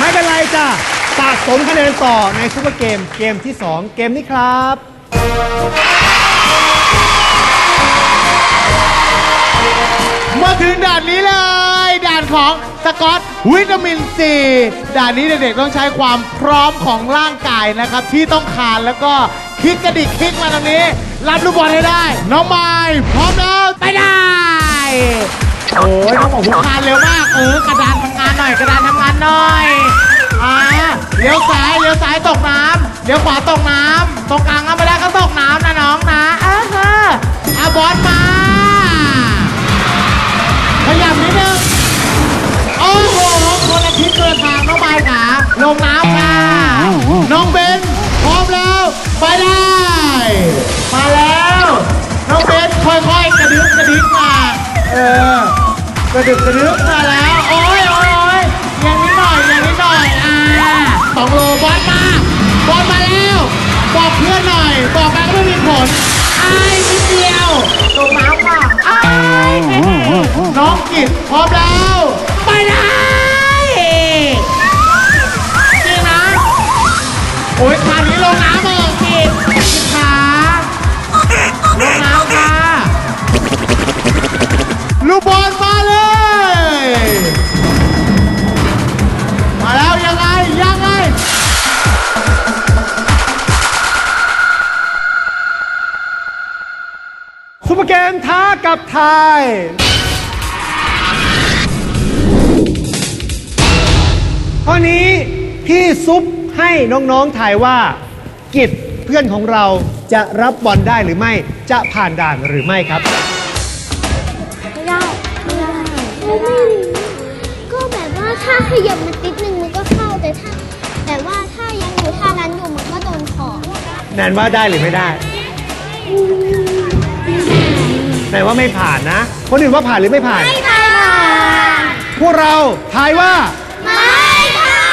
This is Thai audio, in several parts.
ไม่เป็นไรจ้ะสะสมคะแนนต่อในซุปเปอร์เกมเกมที่ 2 เกมนี้ครับ มาถึงด่านนี้เลย ด่านของสกอตวิตามินซีด่านนี้เด็กๆต้องใช้ความพร้อมของร่างกายนะครับ ที่ต้องคานแล้วก็คลิกกระดิกคลิกมาตรงนี้ รับลูกบอลให้ได้ น้องไม้พร้อมแล้วไปได้ โอ้ยน้องบอกว่าคานเร็วมาก เออกระดานทำงานหน่อย กระดานทำงานหน่อยอ่าเลี้ยวซ้ายเลี้ยวซ้ายตกน้ำเลี้ยวขวาตกน้ำตรงกลางก็ไม่ได้ก็ตกน้ำนะน้องนะเออเออเอาบอลมาขยับนิดนึงโอ้โหคนละทิศคนละทางน้องไม้ขาลงน้ำค่ะน้องเบนพร้อมแล้วไปได้ มาแล้ว น้องเบนค่อยๆกระดึ๊บกระดึ๊บมา เออกระดึ๊บกระดึ๊บมาแล้ว โอ้ยโอ้ยยอย่างนี้หน่อยย่างนี้หน่อยอ่าสองโลบอลมาบอลมาแล้ว บอกเพื่อนหน่อย บอกไปก็ไม่มีผลไอ้นิดเดียวลงน้ำค่ะไอ้ายน้องกิตพร้อมแล้ว ไปได้จริงนะโอ้ยคราวนี้ลงน้ำเออ กับทายข้อนี้พี่ซุปให้น้องๆทายว่า กิจเพื่อนของเราจะรับบอลได้หรือไม่จะผ่านด่านหรือไม่ครับ ไม่ได้ไม่ได้ไม่ได้ก็แบบว่าถ้าขยับมันติดหนึ่งมันก็เข้าแต่ถ้า แต่ว่าถ้ายังอยู่ท่านั้นอยู่มันก็โดนขอบแนนว่าได้หรือไม่ได้ แนนว่าไม่ผ่านนะ คนอื่นว่าผ่านหรือไม่ผ่าน ไม่ผ่าน พวกเราทายว่า ไม่ผ่า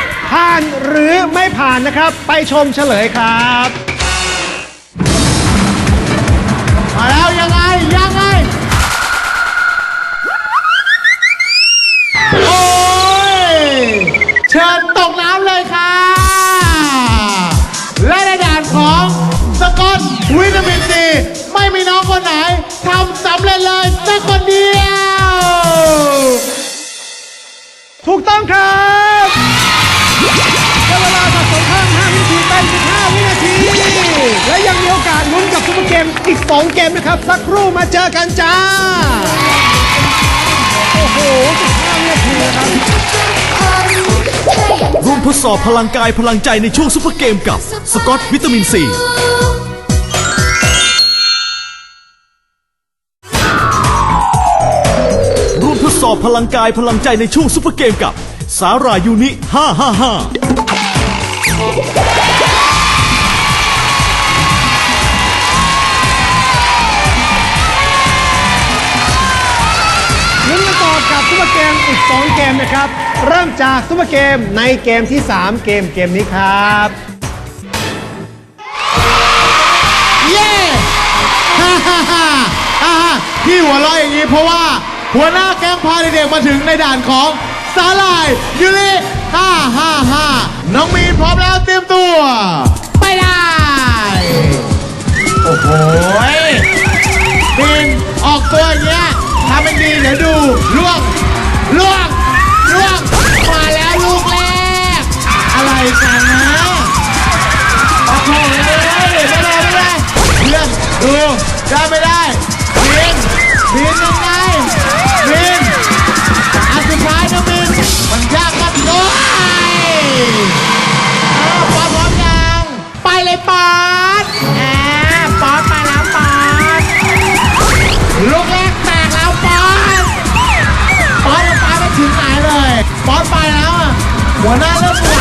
น ผ่านหรือไม่ผ่านนะครับ ไปชมเฉลยครับ ร็จเลยสักคนเดียว ถูกต้องครับและเวลาสะสมข้าม5วินาทีเป็น 15 วินาที และยังมีโอกาสลุ้นกับซุปเปอร์เกมอีก 2 เกมนะครับ สักครู่มาเจอกันจ้า โอ้โห 15 วินาทีนะครับ ร่วมทดสอบพลังกายพลังใจในช่วงซุปเปอร์เกมกับสกอตวิตามินซี สอบพลังกายพลังใจในช่วงซุปเปอร์เกมกับ สารายูนิ 555 ลุ้นกันต่อกับซุปเปอร์เกมอีก 2 เกมนะครับ เริ่มจากซุปเปอร์เกมในเกมที่ 3 เกมเกมนี้ครับ เย้ ฮ่าฮ่าฮ่าฮ่าฮ่าที่หัวเราะอย่างนี้เพราะว่า หัวหน้าแก๊งพาเด็กๆมาถึงในด่านของสาลายยูริฮ่าฮ่าฮ่าน้องมีนพร้อมแล้วเตรียมตัว ไปได้ โอ้โหยมีนออกตัวอย่างเงี้ยทำเป็นดีเดี๋ยวดูล่วงล่วงล่วงมาแล้วลูกแรก อะไรกันนะโอ้โหไม่ได้ไม่ได้เพื่อนดูได้ไม่ได้ หัว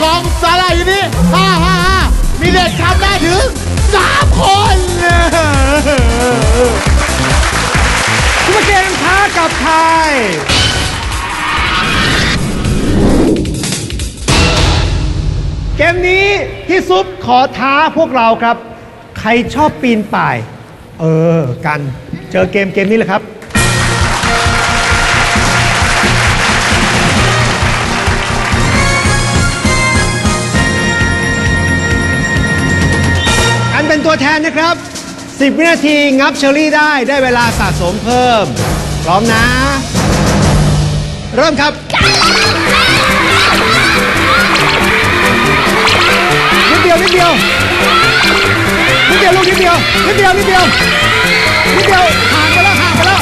ของสาลาอยู่นี่ฮ่าฮ่าห้ามีเด็กทำได้ถึงสามคนซุปเกมท้ากับไทย เกมนี้ที่ซุปขอท้าพวกเราครับ ใครชอบปีนป่าย เออ กัน เจอเกมเกมนี้แหละครับ ตัวแทนนะครับ 10 วินาทีงับเชอรี่ได้ได้เวลาสะสมเพิ่ม พร้อมนะ เริ่มครับนิดเดียวนิดเดียวนิดเดียวลูกนิดเดียวนิดเดียวนิดเดียวนิดเดียวห่างไปแล้วห่างไปแล้ว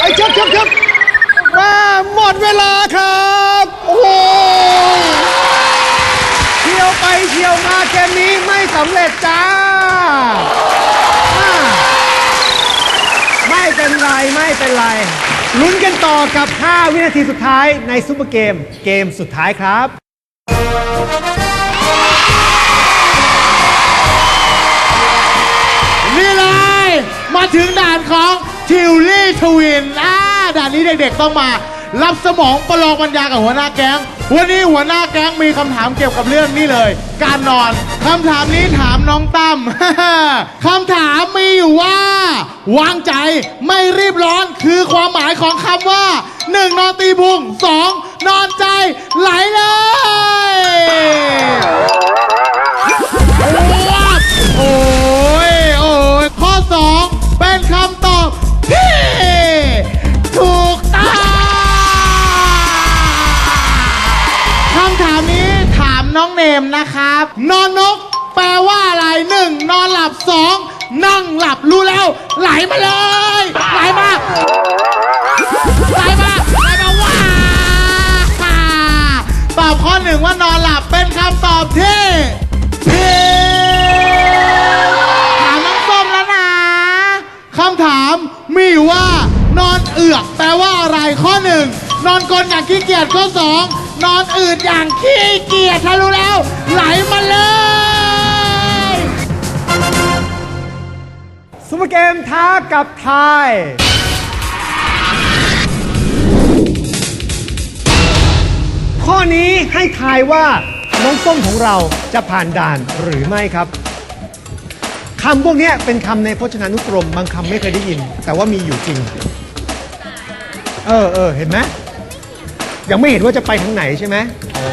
ไอ้เชิบเชิบเชิบมาหมดเวลาครับ โอ้โหเที่ยวไปเที่ยวมาเกมนี้ำเร็จจ้าอ่าไม่เป็นไรไม่เป็นไร ลุ้นกันต่อกับ 5 วินาทีสุดท้ายในซุปเปอร์เกม เกมสุดท้ายครับ นี่เลย มาถึงด่านของทิวลี่ทวินอ่าด่านนี้เด็กๆต้องมา รับสมองประลองปัญญากับหัวหน้าแก๊ง วันนี้หัวหน้าแก๊งมีคำถามเกี่ยวกับเรื่องนี้เลย การนอนคำถามนี้ถามน้องตั้ม คำถามมีอยู่ว่า วางใจไม่รีบร้อนคือความหมายของคำว่า 1. นอนตีพุง 2. นอนใจไหลเลย น้องเนมนะครับ นอนนกแปลว่าอะไรหนึ่งนอนหลับสองนั่งหลับรู้แล้ว ไหลมาเลย ไหลมาไหลมาไหลมาว้าตอบข้อหนึ่งว่านอนหลับเป็นคำตอบที่ผิดถามน้องส้มแล้วนะคำถามมีว่านอนเอือกแปลว่าอะไรข้อหนึ่งนอนกลนอย่างขี้เกียจข้อสอง นอนอืดอย่างขี้เกียจถ้ารู้แล้ว ไหลมาเลย ซุปเปอร์เกมท้ากับไทยข้อนี้ให้ทายว่า น้องส้มของเราจะผ่านด่านหรือไม่ครับคำพวกนี้เป็นคำในพจนานุกรม บางคำไม่เคยได้ยิน แต่ว่ามีอยู่จริง เออเออเห็นไหม ยังไม่เห็นว่าจะไปทางไหนใช่ไหมอ๋อ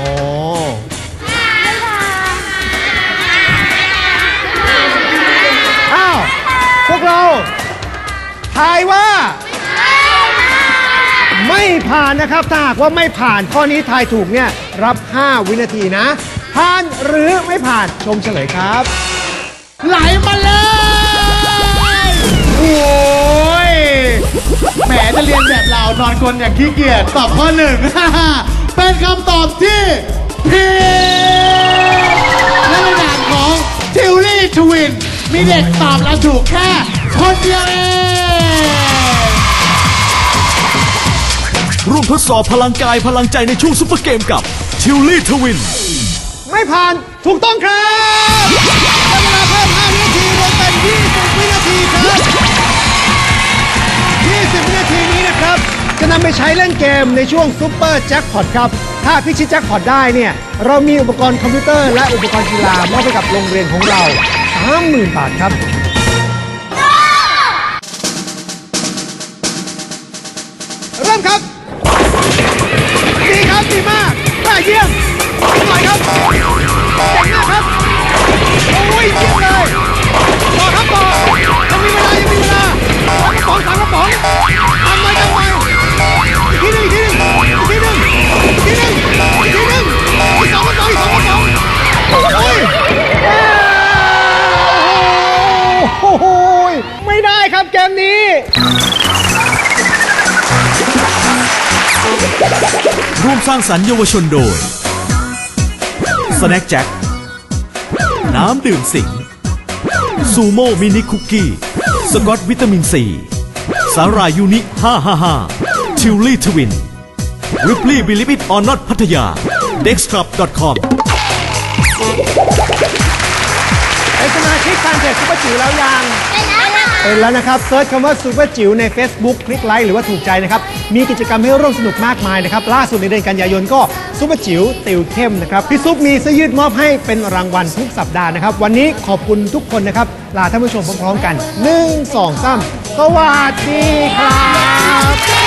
อ้าว พวกเราทายว่า ไม่ผ่านนะครับ ถ้าหากว่าไม่ผ่านข้อนี้ทายถูกเนี่ย รับ 5 วินาทีนะ ผ่านหรือไม่ผ่านชมเฉลยครับ ไหลมาเลย โอ้ย แหมจะเรียนแบบเรานอนคนอย่างขี้เกียจตอบข้อหนึ่ง เป็นคำตอบที่ผิดและในด่านของทิวลี่ทวิน มีเด็กตอบแล้วถูกแค่คนเดียวเองร่วมทดสอบพลังกายพลังใจในช่วงซุปเปอร์เกมกับทิวลี่ทวิน ไม่ผ่านถูกต้องครับได้เวลาเพิ่ม5วินาทีรวมเป็น20วินาทีครับ ครับ จะนำไปใช้เล่นเกมในช่วงซุปเปอร์แจ็คพอตครับ ถ้าพิชิตแจ็คพอตได้เนี่ย เรามีอุปกรณ์คอมพิวเตอร์และอุปกรณ์กีฬามอบให้กับโรงเรียนของเรา 30,000 บาทครับ เริ่มครับ ดีครับ ดีมากได้เยี่ยมอร่อยครับ ครับเกมนี้ ร่วมสร้างสรรค์เยาวชนโดยสแน็คแจ็คน้ำดื่มสิงซูโม่มินิคุกกี้ สกอตวิตามินซี สาหร่ายยูนิ 555ทิวลี่ทวินริปลี่บิลิบิตออนนอตพัทยา dexclub.com เป็นสมาชิกแฟนเพจซุปเปอร์จิ๋วแล้วยังเป็นแล้วค่ะ เป็นแล้วนะครับเซิร์ชคำว่าซูเปอร์จิ๋วใน Facebook คลิกไลค์หรือว่าถูกใจนะครับ มีกิจกรรมให้ร่วมสนุกมากมายนะครับ ล่าสุดในเดือนกันยายนก็ซูเปอร์จิ๋วติวเข้มนะครับ พี่ซุปมีเสื้อยืดมอบให้เป็นรางวัลทุกสัปดาห์นะครับ วันนี้ขอบคุณทุกคนนะครับ ลาท่านผู้ชมพร้อมๆกัน 1 2 3 สวัสดีครับ